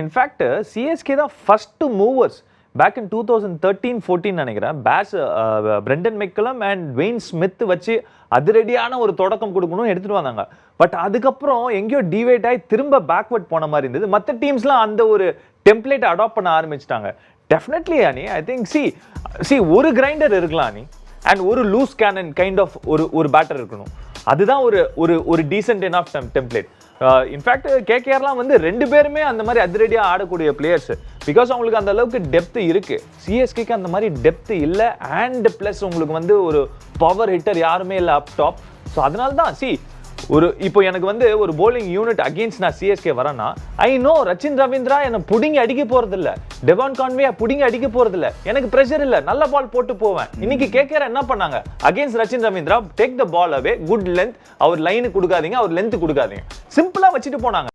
In fact CSK uh, தான் first movers back in two thousand thirteen fourteen நினைக்கிறேன். Base Brendon McCullum and Dwayne Smith வச்சு அதிரடியான ஒரு தொடக்கம் கொடுக்கணும்னு எடுத்துட்டு வந்தாங்க. பட் அதுக்கப்புறம் எங்கேயோ டிவைட் ஆகி திரும்ப பேக்வர்ட் போன மாதிரி இருந்தது. மற்ற டீம்ஸ்லாம் அந்த ஒரு டெம்ப்ளேட் அடாப்ட் பண்ண ஆரம்பிச்சிட்டாங்க. Definitely Ani I think C C ஒரு கிரைண்டர் இருக்கலாம் அனி. அண்ட் ஒரு லூஸ் கேனன் கைண்ட் ஆஃப் ஒரு ஒரு பேட்டர் இருக்கணும். அதுதான் ஒரு ஒரு ஒரு decent enough template in fact கேகேஆர்லாம் வந்து ரெண்டு பேருமே அந்த மாதிரி அதிரடியாக ஆடக்கூடிய பிளேயர்ஸ் பிகாஸ் அவங்களுக்கு அந்த அளவுக்கு டெப்த் இருக்கு. சிஎஸ்கேக்கு அந்த மாதிரி டெப்த் இல்லை. அண்ட் ப்ளஸ் உங்களுக்கு வந்து ஒரு பவர் ஹிட்டர் யாருமே இல்லை அப் டாப் ஸோ அதனால தான் சி ஒரு இப்போ எனக்கு வந்து ஒரு போலிங் யூனிட் அகேன்ஸ்ட் நான் சிஎஸ்கே வரேன்னா ஐ நோ ரச்சின் ரவீந்திரா என்னை புடிங்கி அடிக்க போகிறதில்ல டெவான் கான்வே புடிங்கி அடிக்க போகிறதில்ல எனக்கு ப்ரெஷர் இல்லை. நல்ல பால் போட்டு போவேன். இன்னைக்கு கேட்கற என்ன பண்ணாங்க? Against Rachin Ravindra take the ball away good length our line கொடுக்காதீங்க அவர் லென்த் கொடுக்காதீங்க. சிம்பிளாக வச்சுட்டு போனாங்க.